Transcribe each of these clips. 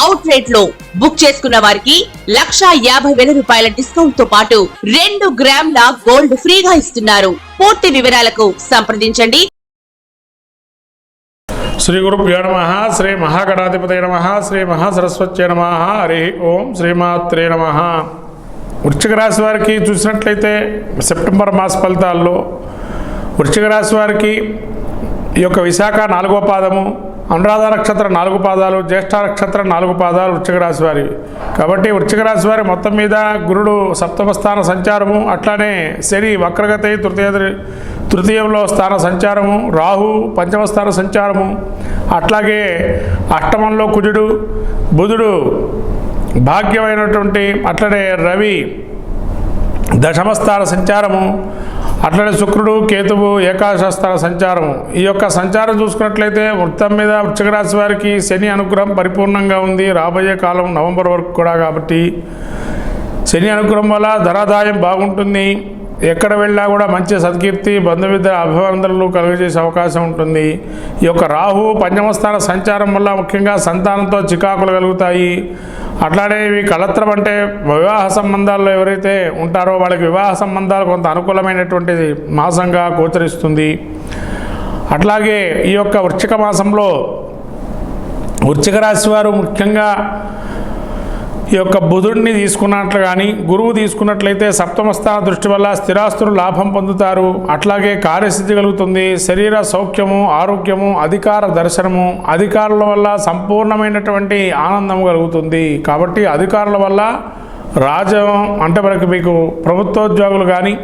Out రేట్లో book చేసుకున్న వారికి లక్షా యాభై వేల రూపాయల డిస్కౌంట్తో పాటు రెండు గ్రాముల గోల్డ్ ఫ్రీగా ఇస్తున్నారు. పూర్తి వివరాలకు సంప్రదించండి. శ్రీ గురుభ్యో నమ శ్రీ మహాగణాధిపతి నమ శ్రీ మహాసరస్వత్యై నమ హరి ఓం శ్రీమాత్రే నమ. వృశ్చిక రాశి వారికి చూసినట్లయితే సెప్టెంబర్ మాస ఫలితాల్లో వృశ్చిక రాశి వారికి ఈ యొక్క విశాఖ నాలుగో పాదము అనురాధ నక్షత్రం నాలుగు పాదాలు జ్యేష్ఠ నక్షత్రం నాలుగు పాదాలు వృశ్చిక రాశి వారి. కాబట్టి వృశ్చిక రాశి వారి మొత్తం మీద గురుడు సప్తమ స్థాన సంచారము అట్లానే శని వక్రగతి తృతీయ తృతీయంలో స్థాన సంచారము రాహు పంచమ స్థాన సంచారము అట్లాగే అష్టమంలో కుజుడు బుధుడు భాగ్యమైనటువంటి అట్లనే రవి దశమస్థాన సంచారము అట్లనే శుక్రుడు కేతువు ఏకాశస్త్ర సంచారము. ఈ యొక్క సంచారం చూసుకున్నట్లయితే వృత్తం మీద వృశ్చిక రాశి వారికి శని అనుగ్రహం పరిపూర్ణంగా ఉంది. రాబోయే కాలం నవంబర్ వరకు కూడా కాబట్టి శని అనుగ్రహం వల్ల ధనాదాయం బాగుంటుంది. ఎక్కడ వెళ్ళినా కూడా మంచి సత్కీర్తి బంధుమిత్ర అభివందనలు కలుగజేసే అవకాశం ఉంటుంది. ఈ యొక్క రాహు పంచమస్థాన సంచారం వల్ల ముఖ్యంగా సంతానంతో చికాకులు కలుగుతాయి. అట్లానే ఇవి కలత్రం అంటే వివాహ సంబంధాల్లో ఎవరైతే ఉంటారో వాళ్ళకి వివాహ సంబంధాలు కొంత అనుకూలమైనటువంటి మాసంగా గోచరిస్తుంది. అట్లాగే ఈ యొక్క వృచ్చిక మాసంలో వృశ్చిక రాశి వారు ముఖ్యంగా ఈ యొక్క బుధుడిని తీసుకున్నట్లు కానీ గురువు తీసుకున్నట్లయితే సప్తమస్థాన దృష్టి వల్ల స్థిరాస్తులు లాభం పొందుతారు. అట్లాగే కార్యసిద్ధి కలుగుతుంది. శరీర సౌఖ్యము ఆరోగ్యము అధికార దర్శనము అధికారుల వల్ల సంపూర్ణమైనటువంటి ఆనందం కలుగుతుంది. కాబట్టి అధికారుల వల్ల రాజం అంటే మనకి మీకు ప్రభుత్వోద్యోగులు కానీ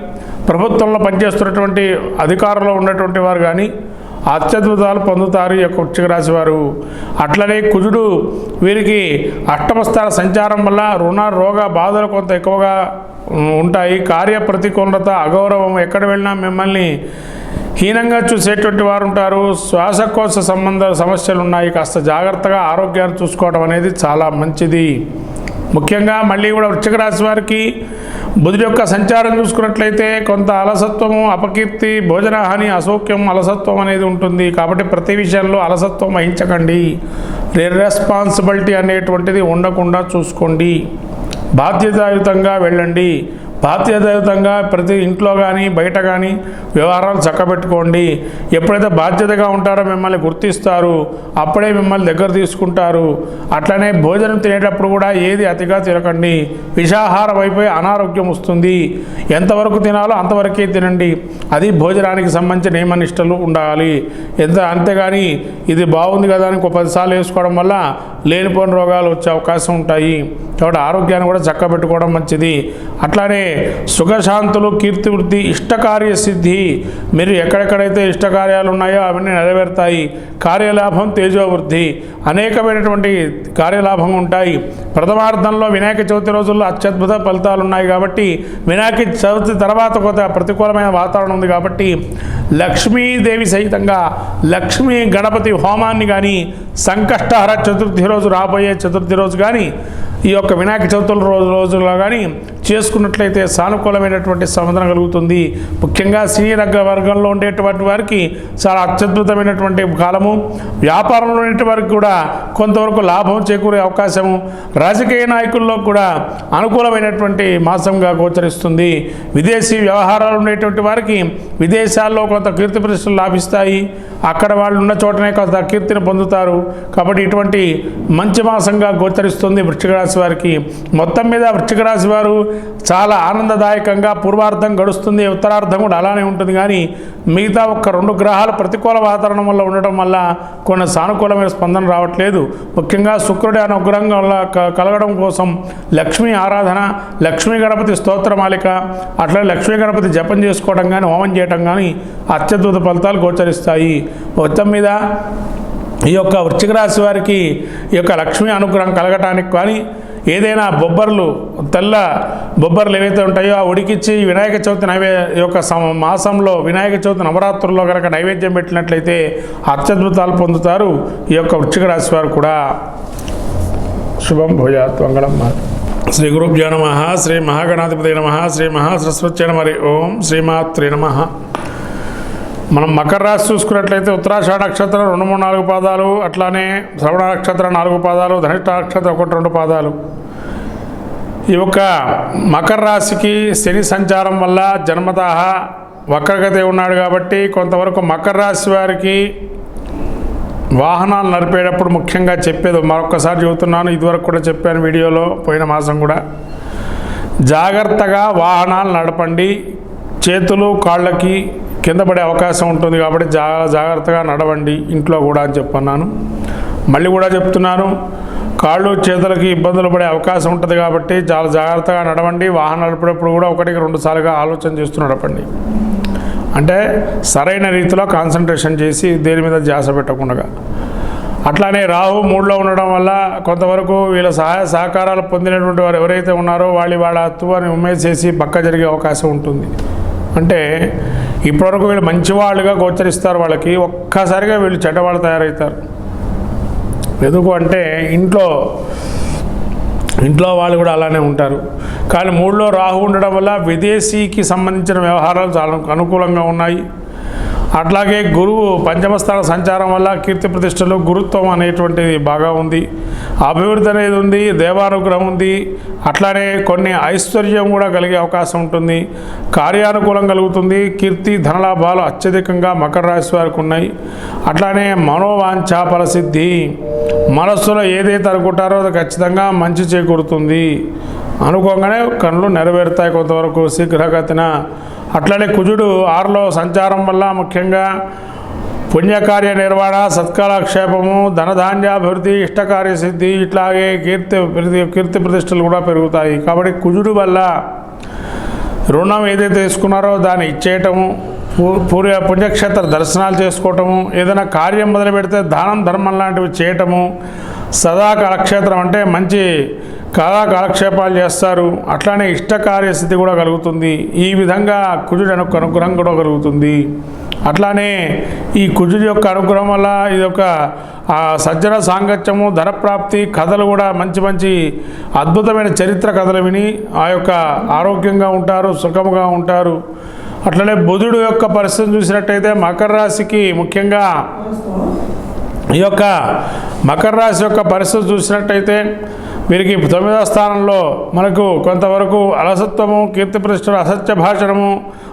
ప్రభుత్వంలో పనిచేస్తున్నటువంటి అధికారంలో ఉన్నటువంటి వారు కానీ అత్యద్భుతాలు పొందుతారు ఈ యొక్క వృశ్చిక రాశి వారు. అట్లనే కుజుడు వీరికి అష్టమస్థాన సంచారం వల్ల రుణ రోగ బాధలు కొంత ఎక్కువగా ఉంటాయి. కార్య ప్రతికూలత అగౌరవం ఎక్కడ వెళ్ళినా మిమ్మల్ని హీనంగా చూసేటువంటి వారు ఉంటారు. శ్వాసకోశ సంబంధ సమస్యలు ఉన్నాయి. కాస్త జాగ్రత్తగా ఆరోగ్యాన్ని చూసుకోవడం అనేది చాలా మంచిది. ముఖ్యంగా మళ్ళీ కూడా వృశ్చిక రాశి వారికి బుధుడి యొక్క సంచారం చూసుకున్నట్లయితే కొంత అలసత్వము అపకీర్తి భోజనహాని అసౌఖ్యం అలసత్వం అనేది ఉంటుంది. కాబట్టి ప్రతి విషయంలో అలసత్వం వహించకండి. రెస్పాన్సిబిలిటీ అనేటువంటిది ఉండకుండా చూసుకోండి. బాధ్యతాయుతంగా వెళ్ళండి. బాధ్యతాయుతంగా ప్రతి ఇంట్లో కానీ బయట కానీ వ్యవహారాలు చక్కబెట్టుకోండి. ఎప్పుడైతే బాధ్యతగా ఉంటారో మిమ్మల్ని గుర్తిస్తారు అప్పుడే మిమ్మల్ని దగ్గర తీసుకుంటారు. అట్లనే భోజనం తినేటప్పుడు కూడా ఏది అతిగా తినకండి. విషాహారం అయిపోయి అనారోగ్యం వస్తుంది. ఎంతవరకు తినాలో అంతవరకే తినండి. అది భోజనానికి సంబంధించిన నియమనిష్టలు ఉండాలి. ఎంత అంతేగాని ఇది బాగుంది కదా అని ఒక పదిసార్లు వేసుకోవడం వల్ల లేనిపోని రోగాలు వచ్చే అవకాశం ఉంటాయి. కాబట్టి ఆరోగ్యాన్ని కూడా చక్కబెట్టుకోవడం మంచిది. అట్లానే సుఖశాంతులు కీర్తి వృద్ధి ఇష్టకార్య సిద్ధి మీరు ఎక్కడెక్కడైతే ఇష్టకార్యాలు ఉన్నాయో అవన్నీ నెరవేరుతాయి. కార్యలాభం తేజోవృద్ధి. అనేకమైనటువంటి కార్యలాభం ఉంటాయి. ప్రథమార్థంలో వినాయక చవితి రోజుల్లో అత్యద్భుత ఫలితాలు ఉన్నాయి కాబట్టి వినాయక చవితి తర్వాత కొంత ప్రతికూలమైన వాతావరణం ఉంది కాబట్టి లక్ష్మీదేవి సహితంగా లక్ష్మీ గణపతి హోమాన్ని కానీ సంకష్టహర చతుర్థి రోజు రాబోయే చతుర్థి రోజు కానీ ఈ యొక్క వినాయక చవితుల రోజు రోజుల్లో కానీ చేసుకున్నట్లయితే సానుకూలమైనటువంటి సంబంధం కలుగుతుంది. ముఖ్యంగా సీనియర్ వర్గంలో ఉండేటువంటి వారికి చాలా అత్యద్భుతమైనటువంటి కాలము. వ్యాపారంలో ఉండేటి వారికి కూడా కొంతవరకు లాభం చేకూరే అవకాశము. రాజకీయ నాయకుల్లో కూడా అనుకూలమైనటువంటి మాసంగా గోచరిస్తుంది. విదేశీ వ్యవహారాలు ఉండేటువంటి వారికి విదేశాల్లో కొంత కీర్తి ప్రతిష్టలు లాభిస్తాయి. అక్కడ వాళ్ళు ఉన్న చోటనే కొంత కీర్తిని పొందుతారు. కాబట్టి ఇటువంటి మంచి మాసంగా గోచరిస్తుంది. వృక్షరాశి రాశి వారికి మొత్తం మీద వృశ్చిక రాశి వారు చాలా ఆనందదాయకంగా పూర్వార్థం గడుస్తుంది ఉత్తరార్థం కూడా అలానే ఉంటుంది. కానీ మిగతా ఒక్క రెండు గ్రహాలు ప్రతికూల వాతావరణం వల్ల ఉండటం వల్ల కొన్ని సానుకూలమైన స్పందన రావట్లేదు. ముఖ్యంగా శుక్రుడి అనుగ్రహం వల్ల క- కలగడం కోసం లక్ష్మీ ఆరాధన లక్ష్మీ గణపతి స్తోత్రమాలిక అట్లా లక్ష్మీ గణపతి జపం చేసుకోవడం కానీ హోమం చేయటం కానీ అత్యద్భుత ఫలితాలు గోచరిస్తాయి. మొత్తం మీద ఈ యొక్క వృశ్చిక రాశి వారికి ఈ యొక్క లక్ష్మీ అనుగ్రహం కలగటానికి కానీ ఏదైనా బొబ్బర్లు తెల్ల బొబ్బర్లు ఏవైతే ఉంటాయో ఆ ఉడికిచ్చి వినాయక చవితి నైవే యొక్క మాసంలో వినాయక చవితి నవరాత్రుల్లో కనుక నైవేద్యం పెట్టినట్లయితే అత్యద్భుతాలు పొందుతారు. ఈ యొక్క వృశ్చిక రాశి వారు కూడా. శుభం భూయాత్ మంగళం శ్రీ గురుభ్యో నమ శ్రీ మహాగణాధిపతి నమ శ్రీ మహాసరస్వతి నమ ఓం శ్రీమాత్రే నమ. మనం మకర రాశి చూసుకున్నట్లయితే ఉత్తరాషాఢ నక్షత్రం రెండు మూడు నాలుగు పాదాలు అట్లానే శ్రవణ నక్షత్రం నాలుగు పాదాలు ధనిష్ట నక్షత్రం ఒకటి రెండు పాదాలు. ఈ యొక్క మకర రాశికి శని సంచారం వల్ల జన్మతహ వక్రగతి ఉన్నాడు కాబట్టి కొంతవరకు మకర రాశి వారికి వాహనాలు నడిపేటప్పుడు ముఖ్యంగా చెప్పేది మరొకసారి చెబుతున్నాను ఇదివరకు కూడా చెప్పాను వీడియోలో పోయిన మాసం కూడా. జాగ్రత్తగా వాహనాలు నడపండి చేతులు కాళ్ళకి కింద పడే అవకాశం ఉంటుంది కాబట్టి జా జాగ్రత్తగా నడవండి ఇంట్లో కూడా అని చెప్పన్నాను. మళ్ళీ కూడా చెప్తున్నాను కాళ్ళు చేతులకి ఇబ్బందులు పడే అవకాశం ఉంటుంది కాబట్టి చాలా జాగ్రత్తగా నడవండి. వాహనం నడిపేటప్పుడు కూడా ఒకటికి రెండు సార్లుగా ఆలోచన చేస్తూ నడపండి అంటే సరైన రీతిలో కాన్సన్ట్రేషన్ చేసి దేని మీద ధ్యాస పెట్టకుండా అట్లానే రాహు మూడులో ఉండడం వల్ల కొంతవరకు వీళ్ళ సహాయ సహకారాలు పొందినటువంటి వారు ఎవరైతే ఉన్నారో వాళ్ళు వాళ్ళ అత్తువని ఉమ్మేసేసి పక్క జరిగే అవకాశం ఉంటుంది. అంటే ఇప్పటివరకు వీళ్ళు మంచివాళ్ళుగా గోచరిస్తారు వాళ్ళకి. ఒక్కసారిగా వీళ్ళు చెడ్డవాళ్ళు తయారవుతారు. ఎందుకు అంటే ఇంట్లో ఇంట్లో వాళ్ళు కూడా అలానే ఉంటారు. కానీ మూడులో రాహు ఉండడం వల్ల విదేశీకి సంబంధించిన వ్యవహారాలు చాలా అనుకూలంగా ఉన్నాయి. అట్లాగే గురువు పంచమస్థాన సంచారం వల్ల కీర్తి ప్రతిష్టలు గురుత్వం అనేటువంటిది బాగా ఉంది. అభివృద్ధి అనేది ఉంది దేవానుగ్రహం ఉంది. అట్లానే కొన్ని ఐశ్వర్యం కూడా కలిగే అవకాశం ఉంటుంది. కార్యానుకూలం కలుగుతుంది. కీర్తి ధనలాభాలు అత్యధికంగా మకర రాశి వారికి ఉన్నాయి. అట్లానే మనోవాంఛ ఫలసిద్ధి. మనస్సులో ఏదైతే అనుకుంటారో అది ఖచ్చితంగా మంచి చేకూరుతుంది. అనుకోగానే కళ్ళు నెరవేరుతాయి కొంతవరకు శీఘ్రగతిన. అట్లనే కుజుడు ఆరులో సంచారం వల్ల ముఖ్యంగా పుణ్యకార్య నిర్వహణ సత్కాలక్షేపము ధనధాన్యాభివృద్ధి ఇష్టకార్య సిద్ధి ఇట్లాగే కీర్తి ప్రతి- కీర్తి ప్రతిష్టలు కూడా పెరుగుతాయి. కాబట్టి కుజుడు వల్ల రుణం ఏదైతే తీసుకున్నారో దాన్ని ఇచ్చేయటము పూ- పూర్వ పుణ్యక్షేత్ర దర్శనాలు చేసుకోవటము ఏదైనా కార్యం మొదలు పెడితే దానం ధర్మం లాంటివి చేయటము సదా కాలక్షేత్రం అంటే మంచి కళా కాలక్షేపాలు చేస్తారు. అట్లానే ఇష్ట కార్యస్థితి కూడా కలుగుతుంది. ఈ విధంగా కుజుడు అను అనుగ్రహం కూడా కలుగుతుంది. అట్లానే ఈ కుజుడి యొక్క అనుగ్రహం వల్ల ఇది ఒక సజ్జన సాంగత్యము ధనప్రాప్తి కథలు కూడా మంచి మంచి అద్భుతమైన చరిత్ర కథలు విని ఆ యొక్క ఆరోగ్యంగా ఉంటారు సుఖముగా ఉంటారు. అట్లనే బుధుడు యొక్క పరిస్థితి చూసినట్టయితే మకర రాశికి ముఖ్యంగా ఈ యొక్క మకర రాశి యొక్క పరిస్థితి చూసినట్టయితే వీరికి తొమ్మిదవ స్థానంలో మనకు కొంతవరకు అలసత్వము కీర్తి ప్రతిష్టలు అసత్య భాషణము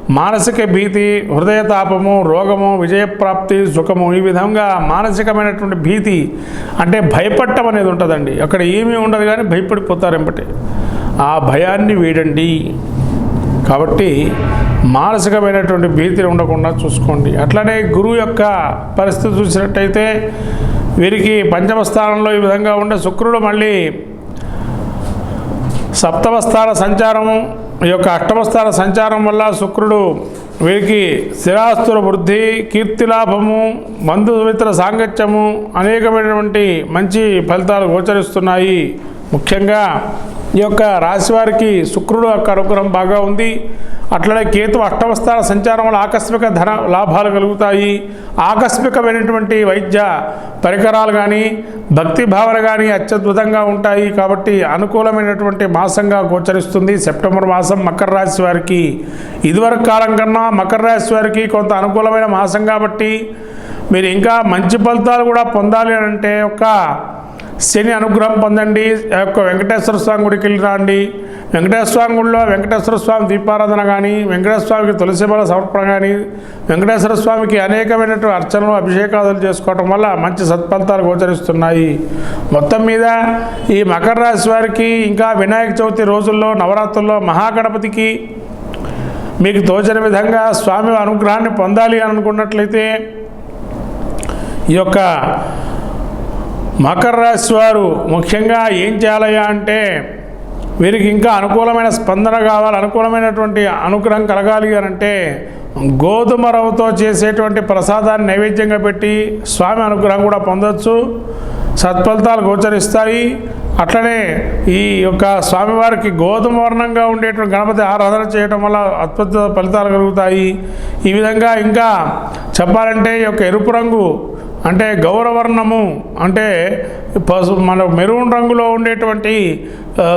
మానసిక భీతి హృదయ తాపము రోగము విజయప్రాప్తి సుఖము ఈ విధంగా మానసికమైనటువంటి భీతి అంటే భయపడటం అనేది ఉంటుందండి. అక్కడ ఏమీ ఉండదు కానీ భయపడిపోతారు ఆ భయాన్ని వీడండి. కాబట్టి మానసికమైనటువంటి భీతిని ఉండకుండా చూసుకోండి. అట్లనే గురువు యొక్క పరిస్థితి చూసినట్టయితే వీరికి పంచమ స్థానంలో ఈ విధంగా ఉండే శుక్రుడు మళ్ళీ సప్తమ స్థాన సంచారము ఈ యొక్క అష్టమ స్థాన సంచారం వల్ల శుక్రుడు వీరికి స్థిరాస్తుల వృద్ధి కీర్తిలాభము బంధుమిత్ర సాంగత్యము అనేకమైనటువంటి మంచి ఫలితాలు గోచరిస్తున్నాయి. ముఖ్యంగా ఈ యొక్క రాశి వారికి శుక్రుడు యొక్క అనుగ్రహం బాగా ఉంది. అట్లనే కేతు అష్టమస్థాన సంచారం వల్ల ఆకస్మిక ధన లాభాలు కలుగుతాయి. ఆకస్మికమైనటువంటి వైద్య పరికరాలు కానీ భక్తి భావన కానీ అత్యద్భుతంగా ఉంటాయి కాబట్టి అనుకూలమైనటువంటి మాసంగా గోచరిస్తుంది. సెప్టెంబర్ మాసం మకర రాశి వారికి ఇదివరకు కాలం కన్నా మకర రాశి వారికి కొంత అనుకూలమైన మాసం కాబట్టి మీరు ఇంకా మంచి ఫలితాలు కూడా పొందాలి అని అంటే ఒక శని అనుగ్రహం పొందండి. ఆ యొక్క వెంకటేశ్వర స్వామి గుడికి వెళ్ళి రాండి. వెంకటేశ్వర స్వామి గుడిలో వెంకటేశ్వర స్వామి దీపారాధన కానీ వెంకటేశ్వర స్వామికి తులసిమాల సమర్పణ కానీ వెంకటేశ్వర స్వామికి అనేకమైనటువంటి అర్చనలు అభిషేకాదులు చేసుకోవటం వల్ల మంచి సత్ఫలితాలు గోచరిస్తున్నాయి. మొత్తం మీద ఈ మకర రాశి వారికి ఇంకా వినాయక చవితి రోజుల్లో నవరాత్రుల్లో మహాగణపతికి మీకు తోచిన విధంగా స్వామి అనుగ్రహాన్ని పొందాలి అని అనుకున్నట్లయితే ఈ యొక్క మకర రాశి వారు ముఖ్యంగా ఏం చేయాలయ్యా అంటే వీరికి ఇంకా అనుకూలమైన స్పందన కావాలి అనుకూలమైనటువంటి అనుగ్రహం కలగాలి అని అంటే గోధుమ రవ్వతో చేసేటువంటి ప్రసాదాన్ని నైవేద్యంగా పెట్టి స్వామి అనుగ్రహం కూడా పొందొచ్చు. సత్ఫలితాలు గోచరిస్తాయి. అట్లనే ఈ యొక్క స్వామివారికి గోధుమ వర్ణంగా ఉండేటువంటి గణపతి ఆరాధన చేయడం వల్ల అద్భుత ఫలితాలు కలుగుతాయి. ఈ విధంగా ఇంకా చెప్పాలంటే ఈ యొక్క ఎరుపు రంగు అంటే గౌరవర్ణము అంటే పసు మన మెరూన్ రంగులో ఉండేటువంటి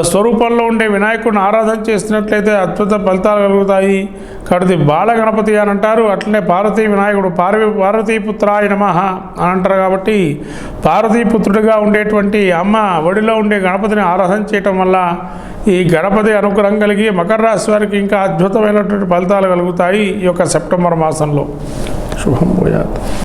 స్వరూపంలో ఉండే వినాయకుడిని ఆరాధన చేసినట్లయితే అద్భుత ఫలితాలు కలుగుతాయి. కాబట్టి బాల గణపతి అని అంటారు. అట్లనే పార్వతీ వినాయకుడు పార్వీ పార్వతీపుత్రాయ నమ అని అంటారు కాబట్టి పార్వతీపుత్రుడిగా ఉండేటువంటి అమ్మ ఒడిలో ఉండే గణపతిని ఆరాధన చేయటం వల్ల ఈ గణపతి అనుగ్రహం కలిగి మకర రాశి వారికి ఇంకా అద్భుతమైనటువంటి ఫలితాలు కలుగుతాయి ఈ యొక్క సెప్టెంబర్ మాసంలో. శుభం పోయాత్